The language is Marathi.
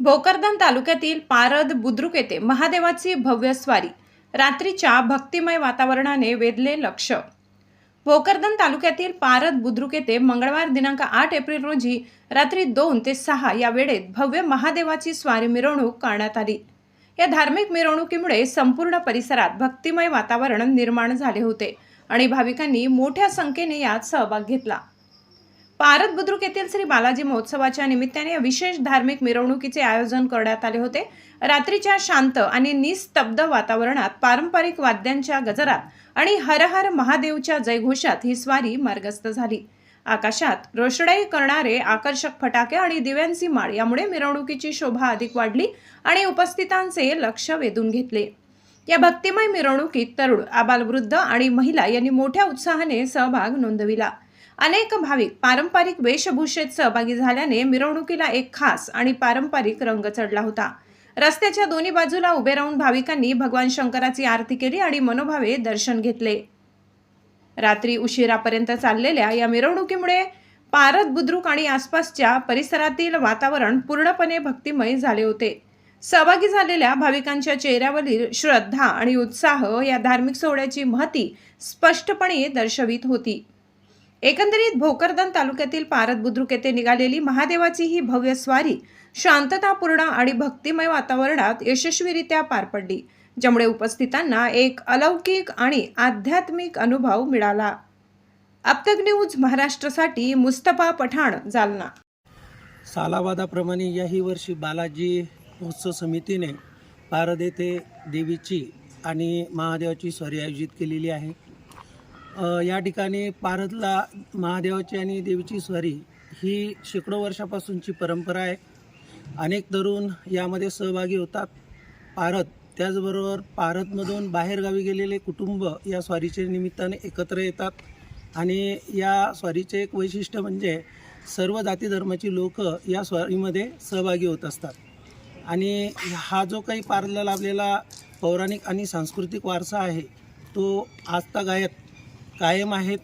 भोकरदन तालुक्यातील पारद बुद्रुक येथे महादेवाची भव्य स्वारी रात्रीच्या भक्तिमय वातावरणाने वेधले लक्ष. भोकरदन तालुक्यातील पारद बुद्रुक येथे मंगळवार दिनांक आठ एप्रिल रोजी रात्री दोन ते सहा या वेळेत भव्य महादेवाची स्वारी मिरवणूक करण्यात आली. या धार्मिक मिरवणुकीमुळे संपूर्ण परिसरात भक्तिमय वातावरण निर्माण झाले होते आणि भाविकांनी मोठ्या संख्येने यात सहभाग घेतला. पारद बुद्रुक येथील श्री बालाजी महोत्सवाच्या निमित्ताने विशेष धार्मिक मिरवणुकीचे आयोजन करण्यात आले होते. रात्रीच्या शांत आणि निस्तब्ध वातावरणात पारंपरिक वाद्यांच्या गजरात आणि हर हर महादेवच्या जयघोषात ही स्वारी मार्गस्थ झाली. आकाशात रोषणाई करणारे आकर्षक फटाके आणि दिव्यांची माळ यामुळे मिरवणुकीची शोभा अधिक वाढली आणि उपस्थितांचे लक्ष वेधून घेतले. या भक्तिमय मिरवणुकीत तरुण आबालवृद्ध आणि महिला यांनी मोठ्या उत्साहाने सहभाग नोंदविला. अनेक भाविक पारंपरिक वेशभूषेत सहभागी झाल्याने मिरवणुकीला एक खास आणि पारंपरिक रंग चढला होता. रस्त्याच्या दोन्ही बाजूला उभे राहून भाविकांनी भगवान शंकराची आरती केली आणि मनोभावे दर्शन घेतले. रात्री उशिरापर्यंत चाललेल्या या मिरवणुकीमुळे पारद बुद्रुक आणि आसपासच्या परिसरातील वातावरण पूर्णपणे भक्तिमय झाले होते. सहभागी झालेल्या भाविकांच्या चेहऱ्यावरील श्रद्धा आणि उत्साह या धार्मिक सोहळ्याची महती स्पष्टपणे दर्शवित होती. एकंदरीत भोकरदन तालुक्यातील पारद बुद्रुक येथे निघालेली महादेवाची ही भव्य स्वारी शांततापूर्ण आणि भक्तिमय वातावरणात यशस्वीरित्या पार पडली ज्यामुळे उपस्थितांना एक अलौकिक आणि आध्यात्मिक अनुभव मिळाला. अपतक न्यूज महाराष्ट्रासाठी मुस्तफा पठाण जालना. सालावादाप्रमाणे याही वर्षी बालाजी महोत्सव समितीने पारद येथे देवीची आणि महादेवाची स्वारी आयोजित केलेली आहे. या ठिकाणी पारदला महादेवाची आणि देवीची स्वारी ही शेकडो वर्षापासूनची परंपरा आहे. अनेक तरुण यामध्ये सहभागी होतात. पारद त्याचबरोबर पारदमधून बाहेरगावी गेलेले कुटुंब या स्वारीचे निमित्ताने एकत्र येतात. आणि या स्वारीचे एक वैशिष्ट्य म्हणजे सर्व जाती धर्माची लोक या स्वारीमध्ये सहभागी होत असतात. आणि हा जो काही पारला लाभलेला पौराणिक आणि सांस्कृतिक वारसा आहे तो आजतागायत कायम आहेत.